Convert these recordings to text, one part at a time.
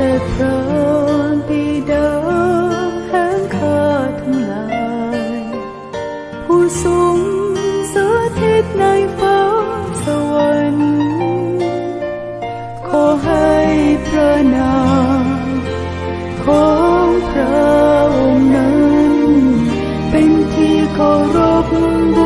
ดพรานปีดาแห่งข้าทั้งหลาย ผู้ทรงสถิตในฟ้าสวรรค์ขอให้พระนามของพระองค์นั้น เป็นที่เคารพ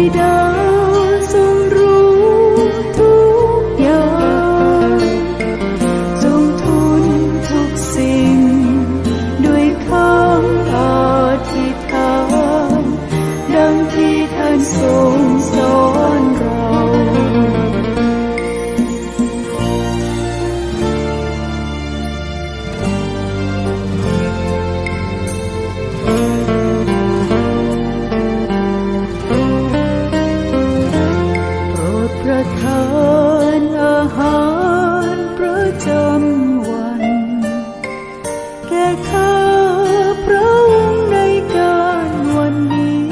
พ แก่ข้าพระองค์ในการวันนี้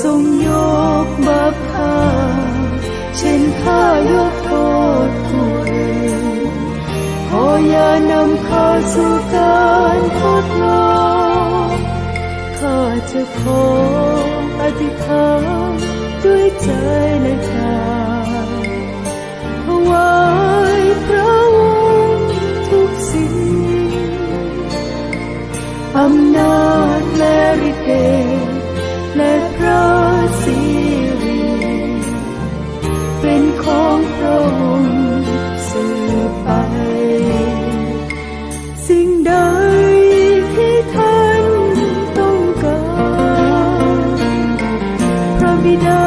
ทรงยกบาปข้าเช่นข้ายกโทษผู้อื่นขออย่านำข้าสู่การทดลองข้าจะขออธิษฐานด้วยใจและกายถวาย และพระสิริเป็นของพระองค์สืบไป สิ่งใดที่ท่านต้องการ พระบิดา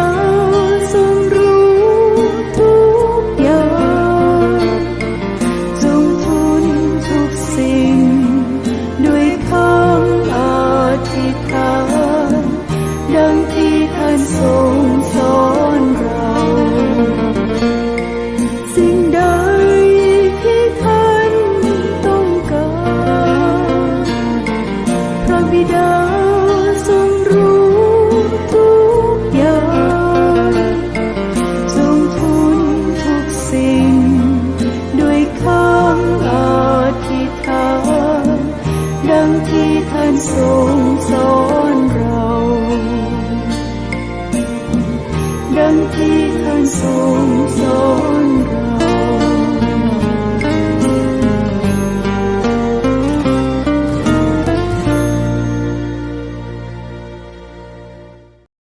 ที่ท่านทรงสอนเรา ดังที่ท่านทรงสอนเรา